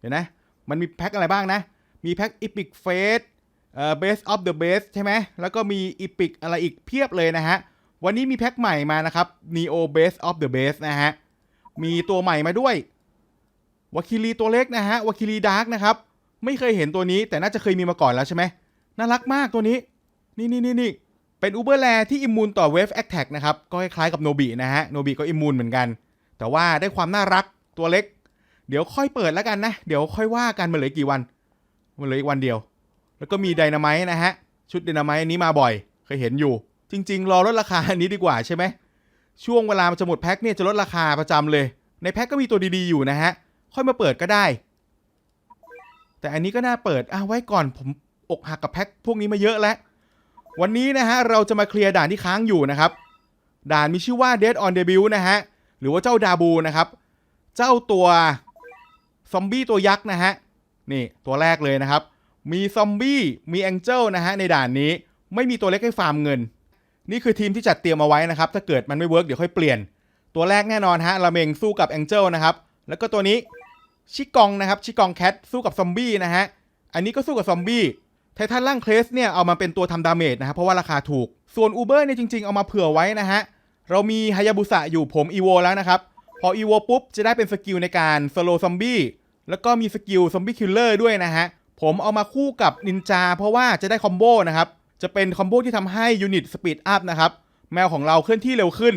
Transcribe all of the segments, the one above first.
เห็นไหมมันมีแพ็คอะไรบ้างนะ มีแพ็ค Epic Face เอ่อ Best of the Best ใช่ไหม แล้วก็มี Epic อะไรอีกเพียบเลยนะฮะ วันนี้มีแพ็คใหม่มานะครับ Neo Best of the Best นะฮะ มีตัวใหม่มาด้วยวาคิรีตัวเล็กนะฮะวาคิรีดาร์กนะครับ ไม่เคยเห็นตัวนี้แต่น่าจะเคยมีมาก่อนแล้วใช่ไหมน่ารักมากตัวนี้ นี่นี่นี่นี่เป็นอูเบอร์แลที่อิมมูนต่อเวฟแอคแท็กนะครับ ก็คล้ายๆกับโนบินะฮะ โนบิก็อิมมูนเหมือนกัน แต่ว่าได้ความน่ารักตัวเล็ก เดี๋ยวค่อยเปิดแล้วกันนะ เดี๋ยวค่อยว่ากันมันเหลือกี่วัน มันเหลืออีกวันเดียว แล้วก็มีไดนาไมต์นะฮะ ชุดไดนาไมต์อันนี้มาบ่อย เคยเห็นอยู่ จริง ๆ รอลดราคาอันนี้ดีกว่าใช่ไหม ช่วงเวลามันจะหมดแพ็คเนี่ยจะลดราคาประจำเลย ในแพ็คก็มีตัวดีๆอยู่นะฮะ ค่อยมาเปิดก็ได้ แต่อันนี้ก็น่าเปิดอะไว้ก่อนผมอกหักกับแพ็คพวกนี้มาเยอะแล้ว วันนี้นะฮะเราจะมาเคลียร์ด่านที่ค้างอยู่นะครับ ด่านมีชื่อว่า Dead on Debut นะฮะ หรือว่าเจ้าดาบูนะครับ เจ้าตัว ซอมบี้ตัวยักษ์นะฮะนี่ตัวแรกเลยนะครับ มีซอมบี้มีแองเจิลนะฮะในด่านนี้ไม่มีตัวเล็กให้ฟาร์มเงิน นี่คือทีมที่จัดเตรียมเอาไว้นะครับ ถ้าเกิดมันไม่เวิร์กเดี๋ยวค่อยเปลี่ยน ตัวแรกแน่นอนฮะราเมงสู้กับแองเจิลนะครับ แล้วก็ตัวนี้ชิกองนะครับชิกองแคทสู้กับซอมบี้นะฮะอันนี้ก็สู้กับซอมบี้ไททันล่างเคลสเนี่ยเอามาเป็นตัวทำดาเมจนะครับเพราะว่าราคาถูก ส่วนอูเบอร์เนี่ยจริงๆ เอามาเผื่อไว้นะฮะเรามีฮายาบุสะอยู่ผมอีโวแล้วนะครับพออีโวปุ๊บจะได้เป็นสกิลในการสโลซอมบี้ แล้วก็มีสกิลซอมบี้คิลเลอร์ด้วยนะฮะ ผมเอามาคู่กับนินจาเพราะว่าจะได้คอมโบนะครับ จะเป็นคอมโบที่ทำให้ยูนิตสปีดอัพนะครับ แมวของเราเคลื่อนที่เร็วขึ้น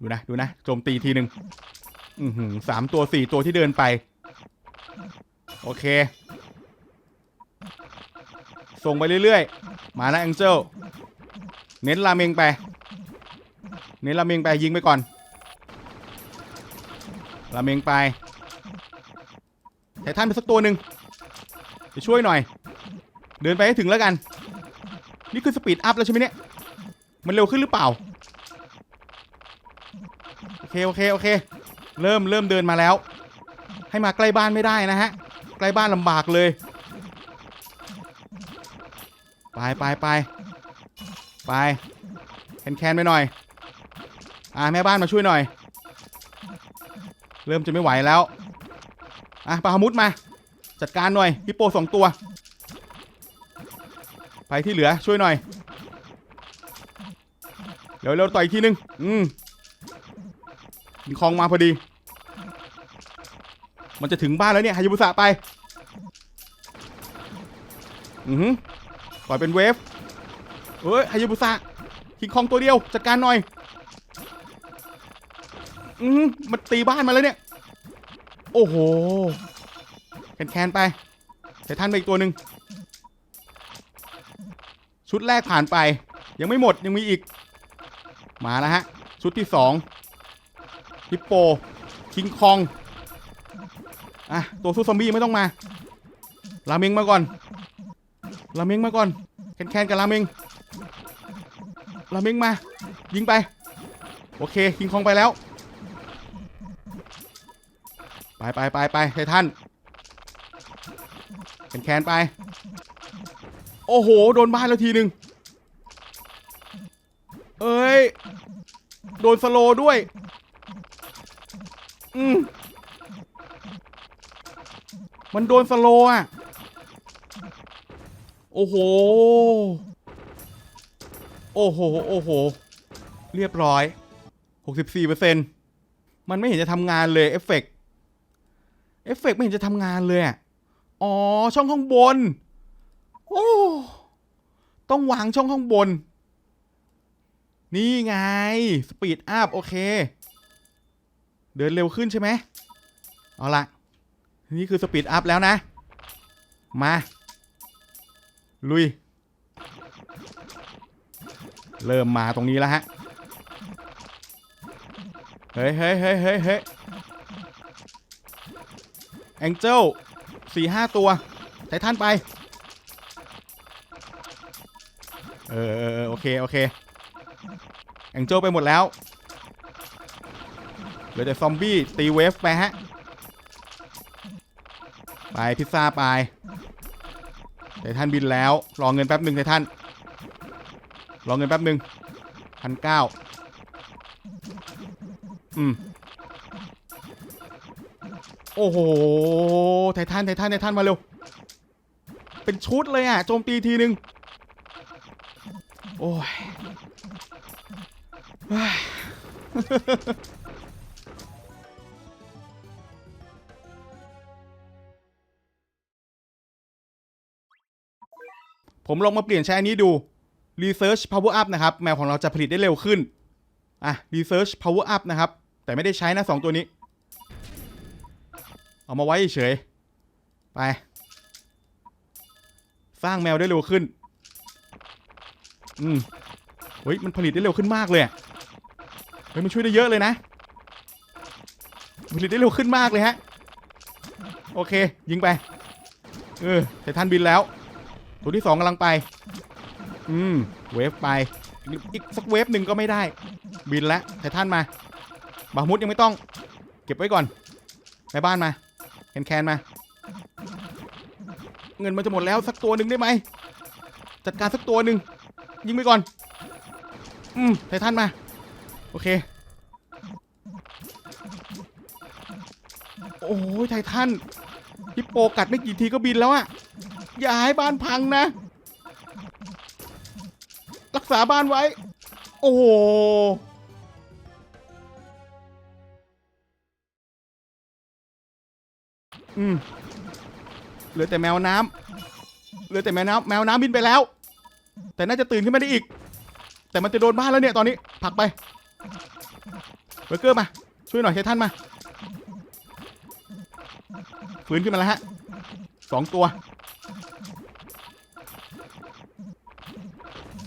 ดูนะ ดูนะ โจมตีทีหนึ่งอือหือสามตัวสี่ตัวที่เดินไป โอเค ส่งไปเรื่อยๆ มาแล้วแองเจลเน้นราเมงไป เน้นราเมงไปยิงไปก่อนราเมงไป ไททันไปสักตัวหนึ่งไปช่วยหน่อย เดินไปให้ถึงแล้วกัน นี่คือสปีดอัพแล้วใช่ไหมเนี่ย มันเร็วขึ้นหรือเปล่า โอเค โอเค โอเค เริ่มเริ่มเดินมาแล้ว ให้มาใกล้บ้านไม่ได้นะฮะ ใกล้บ้านลำบากเลย ไปไปไปไปแคนแคนไปหน่อย อ่าแม่บ้านมาช่วยหน่อย เริ่มจะไม่ไหวแล้ว อะปาฮามุดมา จัดการหน่อยฮิปโปสองตัว ไปที่เหลือช่วยหน่อยเร็วเร็วต่ออีกทีนึง อืมยิงคองมาพอดี มันจะถึงบ้านแล้วเนี่ยฮายุบุสะไป อือหือปล่อยเป็นเวฟเฮ้ยฮายาบุสะคิงคองตัวเดียว จัดการหน่อย อืมมันตีบ้านมาแล้วเนี่ย โอ้โหแคนแคนไปแต่ท่านไปอีกตัวหนึ่งชุดแรกผ่านไป ยังไม่หมดยังมีอีก มาแล้วฮะ ชุดที่สองฮิปโป คิงคอง อะ ตัวสู้ซอมบี้ไม่ต้องมาราเมงมาก่อนราเมงมาก่อน แคนแคนกับราเมงราเมงมา ยิงไป โอเค คิงคองไปแล้ว ไปไปไปไปไททันแคนแคนไป โอ้โห โดนบ้านแล้วทีหนึ่งเอ้ย โดนสโลด้วย อืมมันโดนสโลอะ โอ้โห โอ้โห โอ้โห เรียบร้อย 64%มันไม่เห็นจะทำงานเลย เอฟเฟกต์ เอฟเฟกต์ไม่เห็นจะทำงานเลยอะอ๋อ ช่องข้างบน โอ้ ต้องวางช่องข้างบน นี่ไง สปีดอัพ โอเค เดินเร็วขึ้นใช่ไหม เอาละนี่คือสปีดอัพแล้วนะ มา ลุย เริ่มมาตรงนี้แล้วฮะ เฮ้ยเฮ้ยเฮ้ยเฮ้ยเฮ้ย แองเจิลสี่ห้าตัวไททันไปเออเออโอเค โอเค แองเจิลไปหมดแล้ว เหลือแต่ซอมบี้ ตีเวฟไปฮะ ไป พิซซ่าไปไททันบินแล้ว รอเงินแป๊บหนึ่งไททัน รอเงินแป๊บหนึ่งพันเก้าอืม โอ้โห ไททัน ไททัน ไททัน มาเร็ว เป็นชุดเลยอะ โจมตีทีนึง โอ้ย ผมลองมาเปลี่ยนใช้อันนี้ดู Research Power Up นะครับ แมวของเราจะผลิตได้เร็วขึ้น อะ Research Power Up นะครับ แต่ไม่ได้ใช้นะสองตัวนี้ เอามาไว้เฉย ไป สร้างแมวได้เร็วขึ้น อืมเฮ้ย มันผลิตได้เร็วขึ้นมากเลยเฮ้ย มันช่วยได้เยอะเลยนะ ผลิตได้เร็วขึ้นมากเลยฮะ โอเค ยิงไป เออไททันบินแล้ว ตัวที่สองกำลังไป อืม เวฟไป อีกสักเวฟหนึ่งก็ไม่ได้ บินแล้วไททันมา บาฮมุดยังไม่ต้อง เก็บไว้ก่อน ไปบ้านมา นแคนมา เงินมันจะหมดแล้วสักตัวหนึ่งได้ไหม จัดการสักตัวหนึ่งยิงไปก่อน อืมไททันมา โอเค โอ้ยไททันฮิปโปกัดไม่กี่ทีก็บินแล้วอะอย่าให้บ้านพังนะ รักษาบ้านไว้ โอ้ อืมเหลือแต่แมวน้ำเหลือแต่แมวน้ำแมวน้ำบินไปแล้ว แต่น่าจะตื่นขึ้นมาได้อีก แต่มันจะโดนบ้านแล้วเนี่ยตอนนี้ผลักไปเบอร์เกอร์มา ช่วยหน่อยไททันมาฟื้นขึ้นมาแล้วฮะสองตัว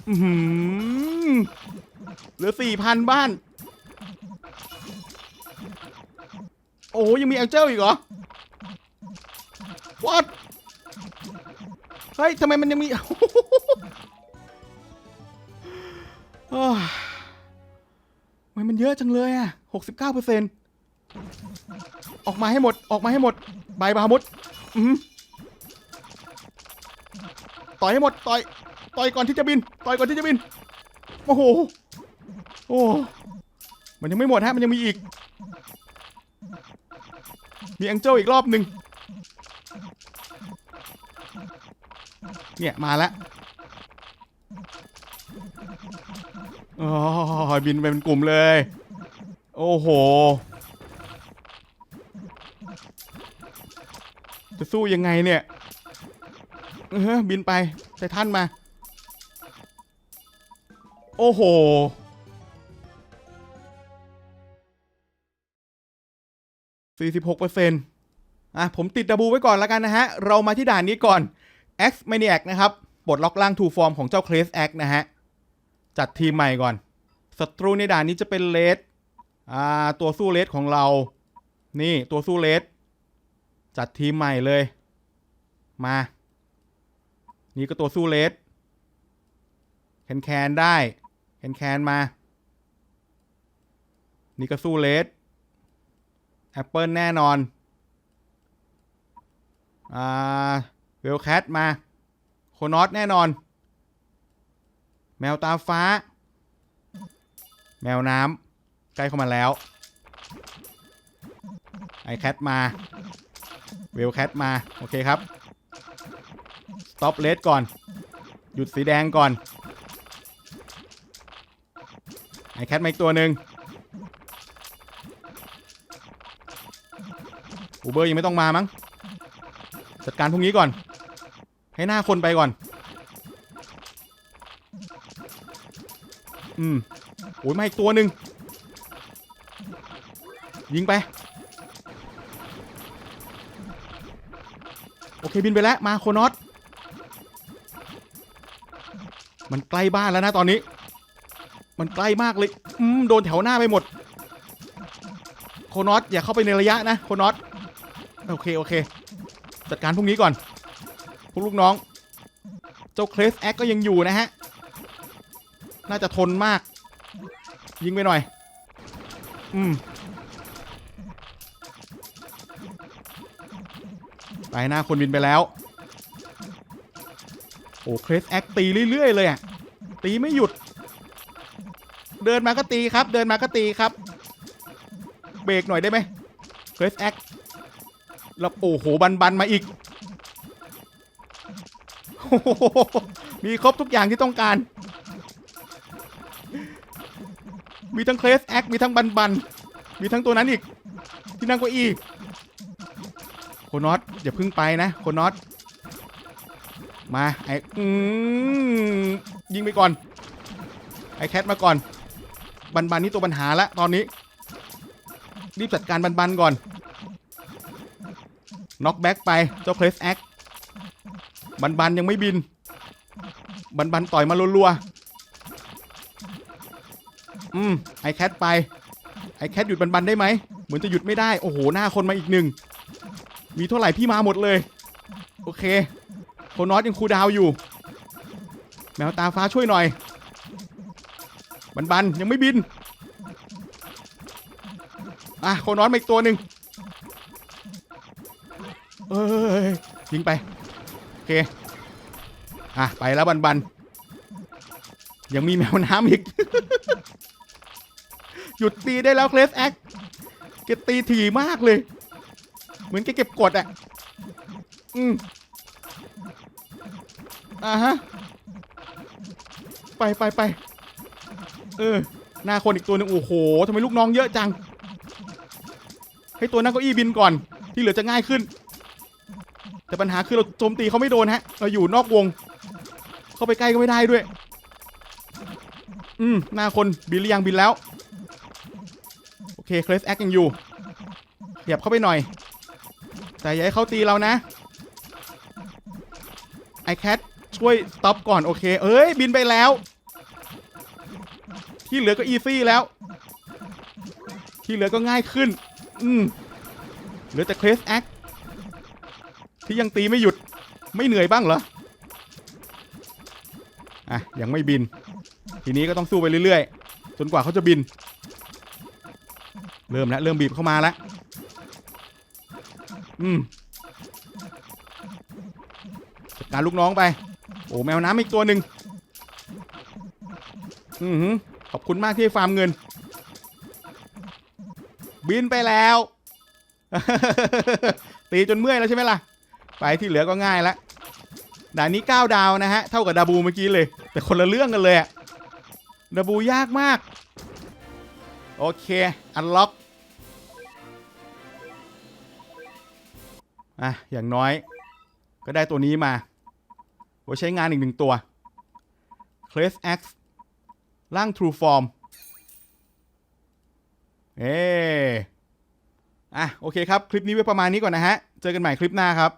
อือหือเหลือสี่พันบ้าน โอ้ยังมีแองเจิลอีกเหรอ what เฮ้ยทำไมมันยังมีโอ้ยทำไมมันเยอะจังเลยอะหกสิบเก้าเปอร์เซ็นต์ออกมาให้หมด ออกมาให้หมด ใบบามุดอือหือต่อยให้หมด ต่อย ต่อยก่อนที่จะบิน ต่อยก่อนที่จะบิน โอ้โห โอ้ มันยังไม่หมดฮะ มันยังมีอีก มีแองเจิลอีกรอบหนึ่ง เนี่ยมาแล้วอ๋อบินไปเป็นกลุ่มเลย โอ้โห จะสู้ยังไงเนี่ยเออบินไปไททันมา โอ้โห46%อะผมติดดับบูไว้ก่อนแล้วกันนะฮะ เรามาที่ด่านนี้ก่อน X Maniac นะครับปลดล็อกล่างทูฟอร์มของเจ้าเคลส X นะฮะ จัดทีมใหม่ก่อนศัตรูในด่านนี้จะเป็นเลดอ่าตัวสู้เลดของเรา นี่ตัวสู้เลดจัดทีมใหม่เลย มา นี่ก็ตัวสู้เลดแคนแคนได้แคนแคนมา นี่ก็สู้เลดแอปเปิลแน่นอน อ่า เวลแคทมา โคนอสแน่นอน แมวตาฟ้า แมวน้ำใกล้เข้ามาแล้ว ไอแคทมา เวลแคทมา โอเคครับ สต็อปเลสก่อน หยุดสีแดงก่อน ไอแคทมาอีกตัวหนึ่งอูเบอร์ยังไม่ต้องมามั้งจัดการพวกนี้ก่อน ให้หน้าคนไปก่อน อืมโอ้ยมาอีกตัวหนึ่งยิงไป โอเคบินไปแล้ว มาโคนอสมันใกล้บ้านแล้วนะตอนนี้ มันใกล้มากเลย อืมโดนแถวหน้าไปหมด โคนอสอย่าเข้าไปในระยะนะ โคนอสโอเค โอเค จัดการพวกนี้ก่อน วกลูกน้อง เจ้าเคลสแอคก็ยังอยู่นะฮะ น่าจะทนมาก ยิงไปหน่อย อืม ไปหน้าคนบินไปแล้ว โอ้เคลสแอคตีเรื่อย ๆ เลยอะ ตีไม่หยุด เดินมาก็ตีครับ เดินมาก็ตีครับ เบรกหน่อยได้ไหมเคลสแอคแล้วโอ้โห บันบันมาอีก มีครบทุกอย่างที่ต้องการ มีทั้งเคลสแอค มีทั้งบันบัน มีทั้งตัวนั้นอีก ที่นั่งเก้าอี้โคนอตอย่าพึ่งไปนะ โคนอตมาไอ้ยิงไปก่อน ไอ้แคทมาก่อน บันบันนี่ตัวปัญหาละตอนนี้ รีบจัดการบันบันก่อนน็อกแบ็กไป เจ้าเพลสแอค บันบันยังไม่บิน บันบันต่อยมารัวๆอืมไอแคทไป ไอแคทหยุดบันบันได้ไหม เหมือนจะหยุดไม่ได้ โอ้โห หน้าคนมาอีกหนึ่ง มีเท่าไหร่พี่มาหมดเลย โอเคโคนอสยังคูดาวอยู่ แมวตาฟ้าช่วยหน่อย บันบันยังไม่บิน อะโคนอสมาอีกตัวหนึ่งเอ้ยยิงไป เค อะ ไปแล้วบันบันยังมีแมวน้ำอีก หยุดตีได้แล้วเคลสแอคแกตีถี่มากเลย เหมือนแกเก็บกดอะ อืมอ่าฮะ ไปไปไป เออ หน้าคนอีกตัวหนึ่งโอ้โหทำไมลูกน้องเยอะจัง ให้ตัวนั่งเก้าอี้บินก่อน ที่เหลือจะง่ายขึ้น แต่ปัญหาคือเราโจมตีเขาไม่โดนฮะ เราอยู่นอกวง เข้าไปใกล้ก็ไม่ได้ด้วย อืม หน้าคนบินหรือยังบินแล้ว โอเคเคลสแอคยังอยู่ขยับเข้าไปหน่อย แต่อย่าให้เขาตีเรานะไอแคทช่วยสต็อปก่อนโอเค เอ้ย บินไปแล้ว ที่เหลือก็อีซี่แล้ว ที่เหลือก็ง่ายขึ้น อืมเหลือแต่เคลสแอค ที่ยังตีไม่หยุดไม่เหนื่อยบ้างเหรออะยังไม่บิน ทีนี้ก็ต้องสู้ไปเรื่อยๆ จนกว่าเขาจะบิน เริ่มแล้วเริ่มบีบเข้ามาแล้วอืมจัดการลูกน้องไป โอ้แมวน้ำอีกตัวหนึ่งอือขอบคุณมากที่ฟาร์มเงิน บินไปแล้ว ตีจนเมื่อยแล้วใช่ไหมล่ะ ไปที่เหลือก็ง่ายแล้วด่านนี้ 9 ดาวนะฮะ เท่ากับดาบูเมื่อกี้เลย แต่คนละเรื่องกันเลยอะดาบูยากมาก โอเค อันล็อกอะอย่างน้อย ก็ได้ตัวนี้มาไว้ใช้งานอีกหนึ่งตัว c l a s X ร่าง True Form เออะ โอเคครับ คลิปนี้ไว้ประมาณนี้ก่อนนะฮะ เจอกันใหม่คลิปหน้าครับ